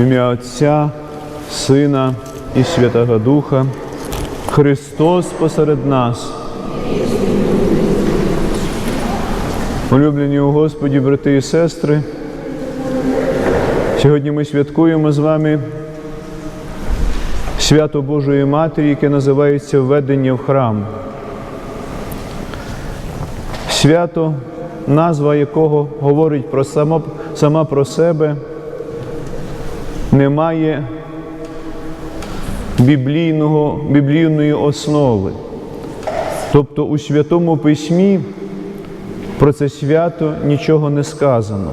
В ім'я Отця, Сина і Святого Духа, Христос посеред нас. Улюблені у Господі, брати і сестри, сьогодні ми святкуємо з вами свято Божої Матері, яке називається Введення в храм. Свято, назва якого говорить про само, сама про себе, немає біблійного, біблійної основи. Тобто у Святому Письмі про це свято нічого не сказано.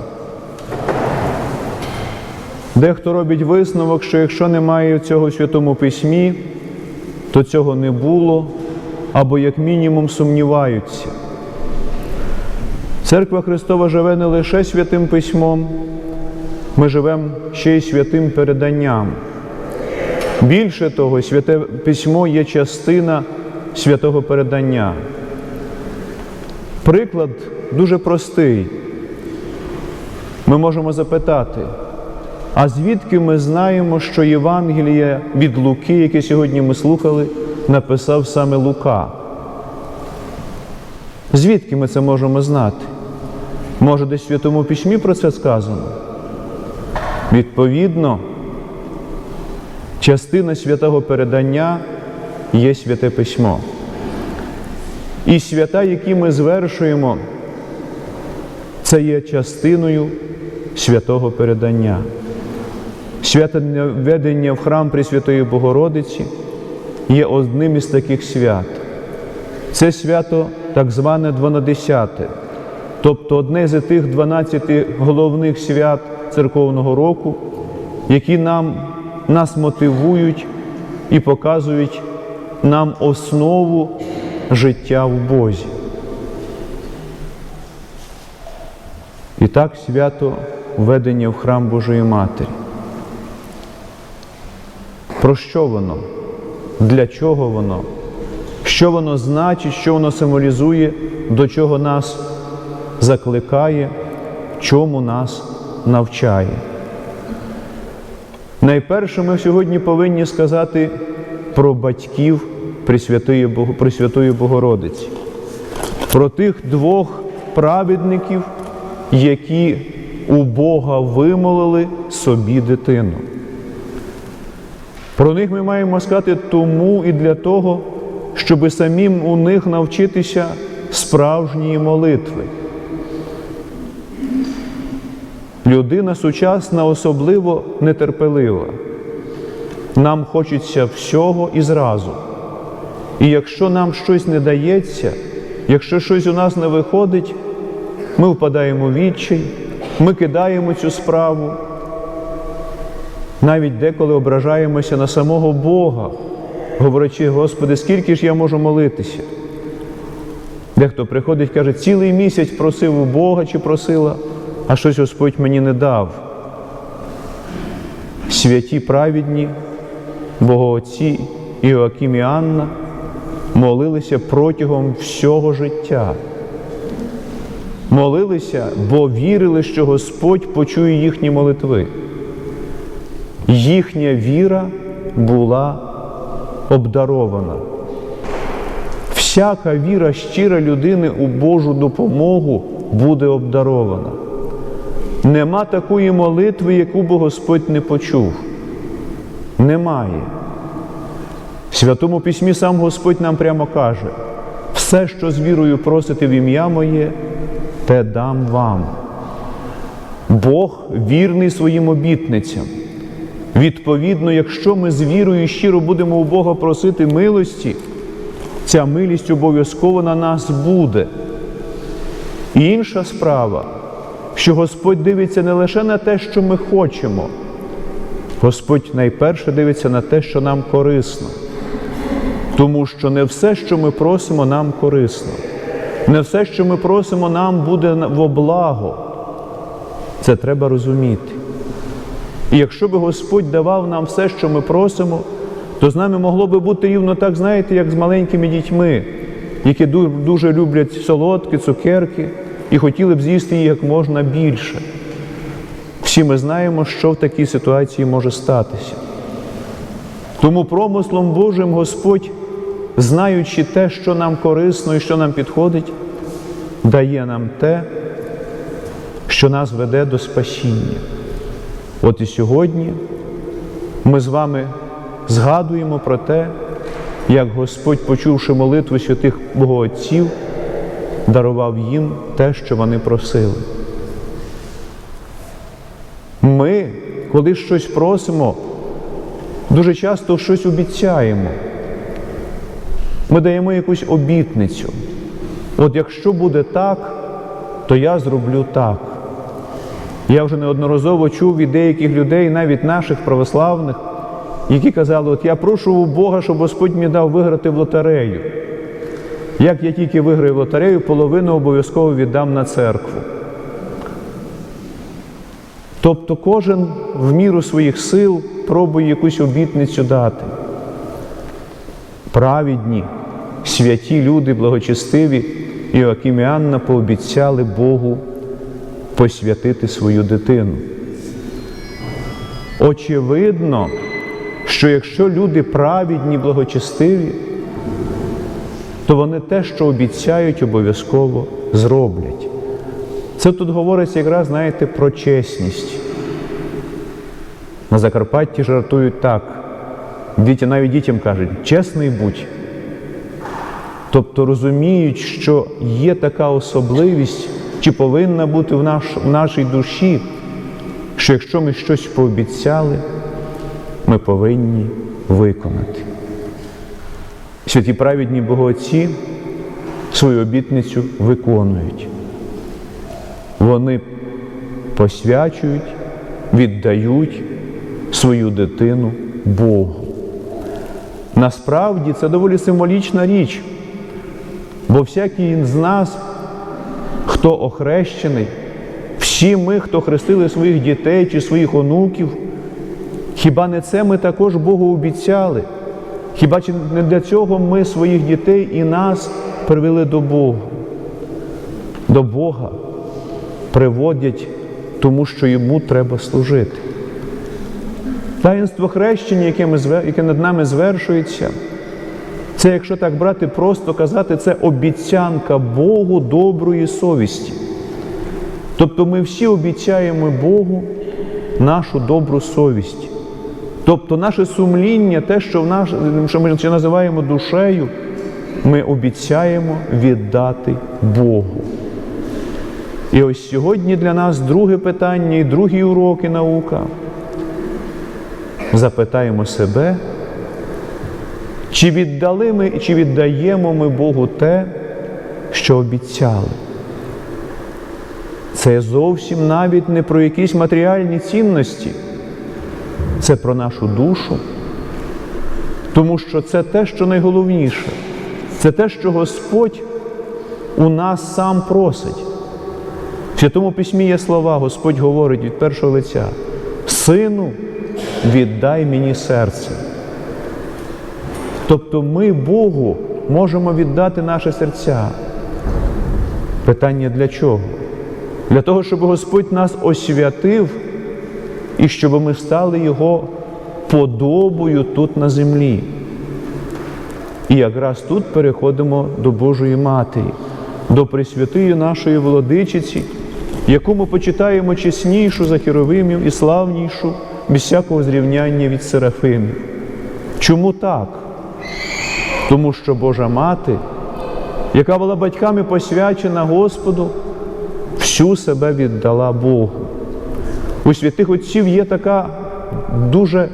Дехто робить висновок, що якщо немає цього в Святому Письмі, то цього не було, або як мінімум сумніваються. Церква Христова живе не лише святим письмом, ми живемо ще й святим переданням. Більше того, святе письмо є частина святого передання. Приклад дуже простий. Ми можемо запитати, а звідки ми знаємо, що Євангеліє від Луки, яке сьогодні ми слухали, написав саме Лука? Звідки ми це можемо знати? Може, десь в Святому Письмі про це сказано? Відповідно, частина святого передання є святе письмо. І свята, які ми звершуємо, це є частиною святого передання. Свято введення в храм Пресвятої Богородиці є одним із таких свят. Це свято так зване дванадесяте, тобто одне з тих 12 головних свят церковного року, які нам, нас мотивують і показують нам основу життя в Бозі. І так свято введення в храм Божої Матері. Про що воно? Для чого воно? Що воно значить, що воно символізує, до чого нас закликає, чому нас навчає? Найперше ми сьогодні повинні сказати про батьків Пресвятої, Богородиці, про тих двох праведників, які у Бога вимолили собі дитину. Про них ми маємо сказати тому і для того, щоб самим у них навчитися справжньої молитви. Людина сучасна особливо нетерпелива. Нам хочеться всього і зразу. І якщо нам щось не дається, якщо щось у нас не виходить, ми впадаємо в відчай, ми кидаємо цю справу, навіть деколи ображаємося на самого Бога, говорячи, Господи, скільки ж я можу молитися? Дехто приходить і каже, цілий місяць просив у Бога чи просила, а щось Господь мені не дав. Святі праведні, Богоотці Іоаким і Анна молилися протягом всього життя. Молилися, бо вірили, що Господь почує їхні молитви. Їхня віра була обдарована. Всяка віра щира людини у Божу допомогу буде обдарована. Нема такої молитви, яку би Господь не почув. Немає. В Святому Письмі сам Господь нам прямо каже: все, що з вірою просите в ім'я моє, те дам вам. Бог вірний своїм обітницям. Відповідно, якщо ми з вірою щиро будемо у Бога просити милості, ця милість обов'язково на нас буде. І інша справа, що Господь дивиться не лише на те, що ми хочемо, Господь найперше дивиться на те, що нам корисно. Тому що не все, що ми просимо, нам корисно. Не все, що ми просимо, нам буде во благо. Це треба розуміти. І якщо би Господь давав нам все, що ми просимо, то з нами могло би бути рівно так, знаєте, як з маленькими дітьми, які дуже люблять солодкі, цукерки і хотіли б з'їсти їх як можна більше. Всі ми знаємо, що в такій ситуації може статися. Тому промислом Божим Господь, знаючи те, що нам корисно і що нам підходить, дає нам те, що нас веде до спасіння. От і сьогодні ми з вами згадуємо про те, як Господь, почувши молитву святих Богоотців, дарував їм те, що вони просили. Ми, коли щось просимо, дуже часто щось обіцяємо. Ми даємо якусь обітницю. От якщо буде так, то я зроблю так. Я вже неодноразово чув від деяких людей, навіть наших православних, які казали, от я прошу у Бога, щоб Господь мені дав виграти в лотерею. Як я тільки виграю в лотерею, половину обов'язково віддам на церкву. Тобто кожен в міру своїх сил пробує якусь обітницю дати. Правідні, святі люди, благочестиві Іоаким і Анна пообіцяли Богу посвятити свою дитину. Очевидно, що якщо люди праведні, благочестиві, то вони те, що обіцяють, обов'язково зроблять. Це тут говориться якраз, знаєте, про чесність. На Закарпатті жартують так. Діти, навіть дітям кажуть, чесний будь. Тобто розуміють, що є така особливість, чи повинна бути в, наш, в нашій душі, що якщо ми щось пообіцяли, ми повинні виконати. Святі праведні богоотці свою обітницю виконують. Вони посвячують, віддають свою дитину Богу. Насправді це доволі символічна річ, бо всякий з нас, хто охрещений, всі ми, хто хрестили своїх дітей чи своїх онуків, хіба не це ми також Богу обіцяли? Хіба чи не для цього ми своїх дітей і нас привели до Бога? До Бога приводять тому, що йому треба служити. Таїнство хрещення, яке, ми, яке над нами звершується, це, якщо так брати, просто казати, це обіцянка Богу доброї совісті. Тобто ми всі обіцяємо Богу нашу добру совість. Тобто наше сумління, те, що, в наш, що ми називаємо душею, ми обіцяємо віддати Богу. І ось сьогодні для нас друге питання і другі уроки наука. Запитаємо себе, чи віддали ми, чи віддаємо ми Богу те, що обіцяли. Це зовсім навіть не про якісь матеріальні цінності, це про нашу душу, тому що це те, що найголовніше, це те, що Господь у нас сам просить. В Святому Письмі є слова, Господь говорить від першого лиця: Сину, віддай мені серце. Тобто ми Богу можемо віддати наше серця. Питання для чого? Для того, щоб Господь нас освятив і щоб ми стали Його подобою тут на землі. І якраз тут переходимо до Божої Матері, до Пресвятої нашої владичиці, яку ми почитаємо чеснішу за херовимів і славнішу, без всякого зрівняння від Серафимів. Чому так? Тому що Божа Мати, яка була батьками посвячена Господу, всю себе віддала Богу. У святих отців є така дуже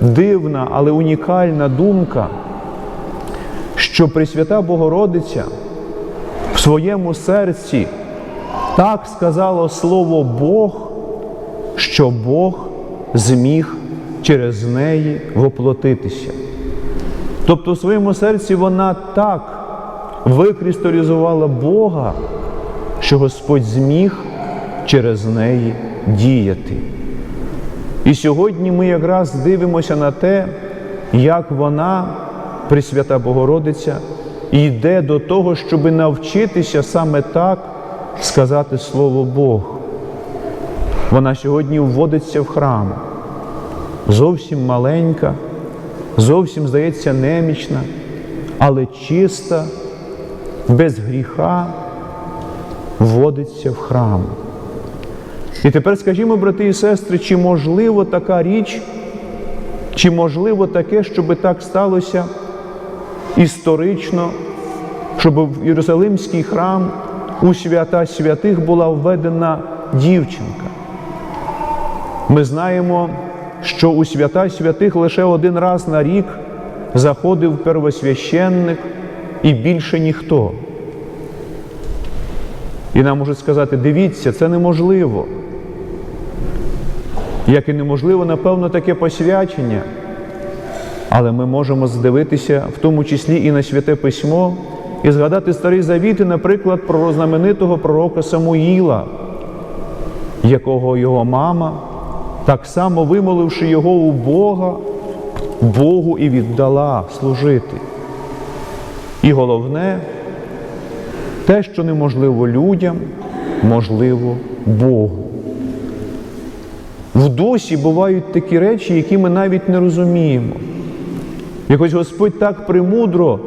дивна, але унікальна думка, що Пресвята Богородиця в своєму серці так сказало слово Бог, що Бог зміг через неї воплотитися. Тобто в своєму серці вона так викристалізувала Бога, що Господь зміг через неї діяти. І сьогодні ми якраз дивимося на те, як вона, Пресвята Богородиця, йде до того, щоб навчитися саме так сказати Слово Бог. Вона сьогодні вводиться в храм. Зовсім маленька, зовсім, здається, немічна, але чиста, без гріха вводиться в храм. І тепер скажімо, брати і сестри, чи можливо така річ, чи можливо таке, щоб так сталося історично, щоб в Єрусалимський храм у свята святих була введена дівчинка. Ми знаємо, що у свята святих лише один раз на рік заходив первосвященник і більше ніхто. І нам можуть сказати, дивіться, це неможливо. Як і неможливо, напевно, таке посвячення. Але ми можемо здивитися, в тому числі і на святе письмо, і згадати старий завіт, і, наприклад, про знаменитого пророка Самуїла, якого його мама, так само вимоливши його у Бога, Богу і віддала служити. І головне, те, що неможливо людям, можливо Богу. В дусі бувають такі речі, які ми навіть не розуміємо. Якось Господь так премудро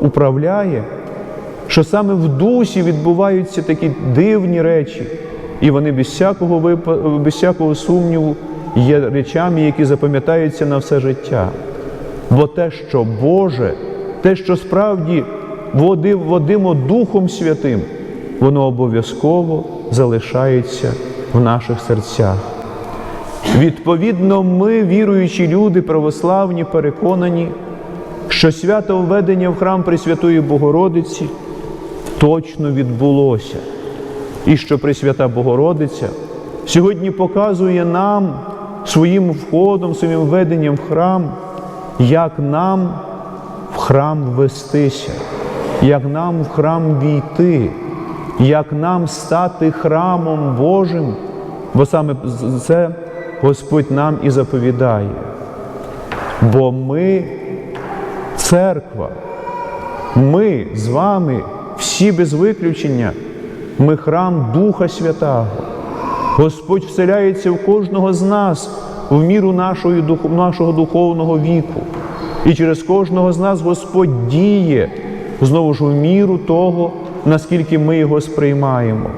управляє, що саме в дусі відбуваються такі дивні речі, і вони без всякого, випа- без всякого сумніву є речами, які запам'ятаються на все життя. Бо те, що Боже, те, що справді води- водимо Духом Святим, воно обов'язково залишається в наших серцях. Відповідно, ми, віруючі люди, православні, переконані, що свято введення в храм Пресвятої Богородиці точно відбулося. І що Пресвята Богородиця сьогодні показує нам своїм входом, своїм введенням в храм, як нам в храм вестися, як нам в храм війти, як нам стати храмом Божим, бо саме це Господь нам і заповідає. Бо ми церква, ми з вами, всі без виключення, ми храм Духа Святого. Господь вселяється в кожного з нас в міру нашої, нашого духовного віку. І через кожного з нас Господь діє знову ж у міру того, наскільки ми його сприймаємо.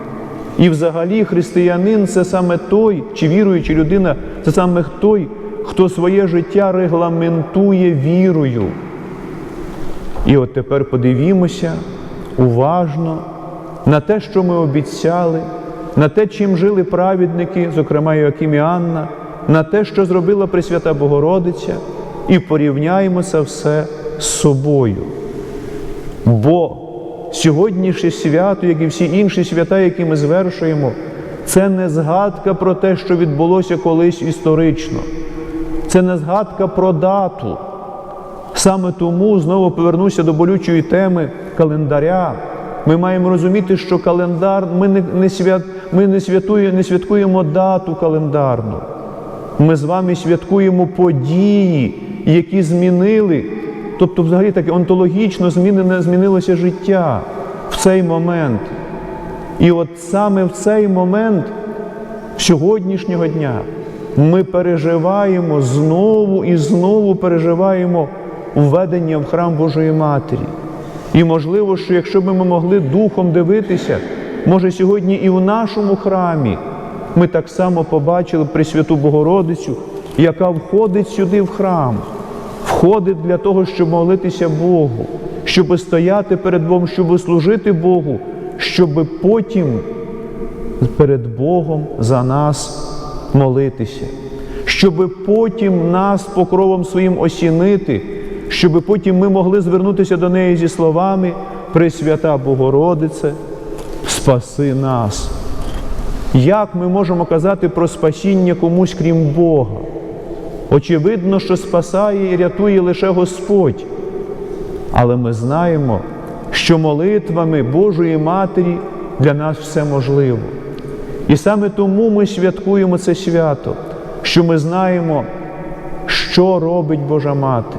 І взагалі християнин це саме той, чи віруюча людина, це саме той, хто своє життя регламентує вірою. І от тепер подивімося уважно на те, що ми обіцяли, на те, чим жили праведники, зокрема Йоаким і Анна, на те, що зробила Пресвята Богородиця, і порівняємо це все з собою. Бо сьогоднішнє свято, як і всі інші свята, які ми звершуємо, це не згадка про те, що відбулося колись історично. Це не згадка про дату. Саме тому знову повернуся до болючої теми календаря. Ми маємо розуміти, що календар ми не, не, свят, ми не, святує, не святкуємо дату календарну. Ми з вами святкуємо події, які змінили, тобто, взагалі таке онтологічно змінене, змінилося життя в цей момент. І от саме в цей момент сьогоднішнього дня ми переживаємо знову і знову переживаємо введення в храм Божої Матері. І можливо, що якщо б ми могли духом дивитися, може сьогодні і в нашому храмі ми так само побачили Пресвяту Богородицю, яка входить сюди в храм, входить для того, щоб молитися Богу, щоб стояти перед Богом, щоб служити Богу, щоб потім перед Богом за нас молитися, щоб потім нас покровом своїм осінити, щоб потім ми могли звернутися до неї зі словами Пресвята Богородице, спаси нас. Як ми можемо казати про спасіння комусь крім Бога? Очевидно, що спасає і рятує лише Господь. Але ми знаємо, що молитвами Божої Матері для нас все можливо. І саме тому ми святкуємо це свято, що ми знаємо, що робить Божа Мати,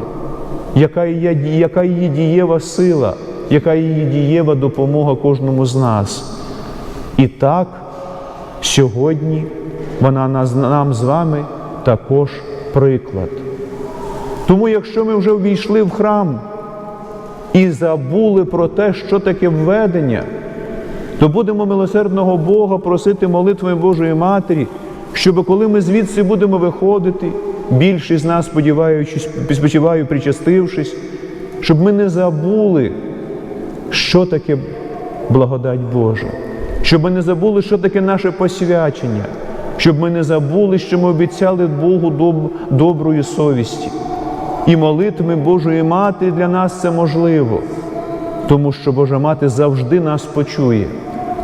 яка її, яка її дієва сила, яка її дієва допомога кожному з нас. І так, Сьогодні вона нам з вами також приклад. Тому, якщо ми вже ввійшли в храм і забули про те, що таке введення, то будемо милосердного Бога просити молитвою Божої Матері, щоб коли ми звідси будемо виходити, більшість з нас, сподіваючись, спочиваю, причастившись, щоб ми не забули, що таке благодать Божа, щоб ми не забули, що таке наше посвячення, щоб ми не забули, що ми обіцяли Богу доб- доброї совісті. І молитвами Божої Мати для нас це можливо, тому що Божа Мати завжди нас почує,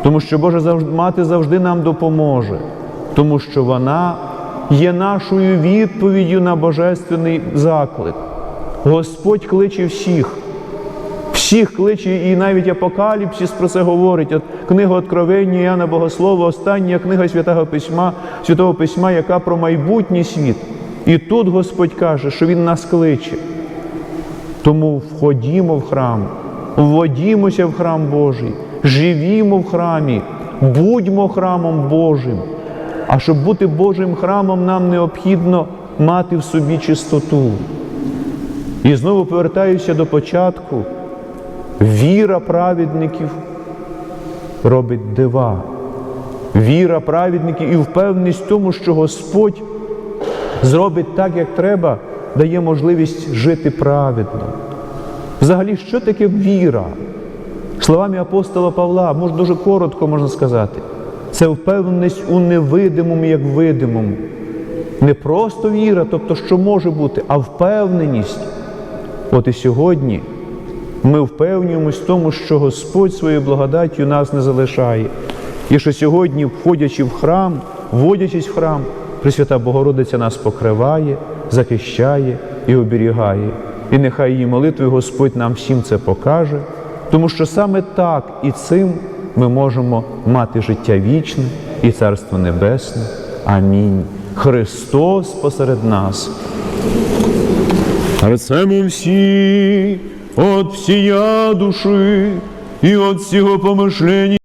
тому що Божа Мати завжди нам допоможе, тому що вона є нашою відповіддю на божественний заклик. Господь кличе всіх, всіх кличе, і навіть Апокаліпсис про це говорить. От книга Откровення Іоанна Богослова, остання книга Святого Письма, Святого Письма, яка про майбутній світ. І тут Господь каже, що Він нас кличе. Тому входімо в храм, вводімося в храм Божий, живімо в храмі, будьмо храмом Божим. А щоб бути Божим храмом, нам необхідно мати в собі чистоту. І знову повертаюся до початку. Віра праведників робить дива. Віра праведників і впевненість в тому, що Господь зробить так, як треба, дає можливість жити праведно. Взагалі, що таке віра? Словами апостола Павла, може дуже коротко можна сказати, це впевненість у невидимому, як видимому. Не просто віра, тобто, що може бути, а впевненість. От і сьогодні ми впевнюємось в тому, що Господь своєю благодаттю нас не залишає. І що сьогодні, входячи в храм, вводячись в храм, Пресвята Богородиця нас покриває, захищає і оберігає. І нехай її молитвою Господь нам всім це покаже, тому що саме так і цим ми можемо мати життя вічне і Царство Небесне. Амінь. Христос посеред нас. Арцему всі, от всія души і от всього помишлення.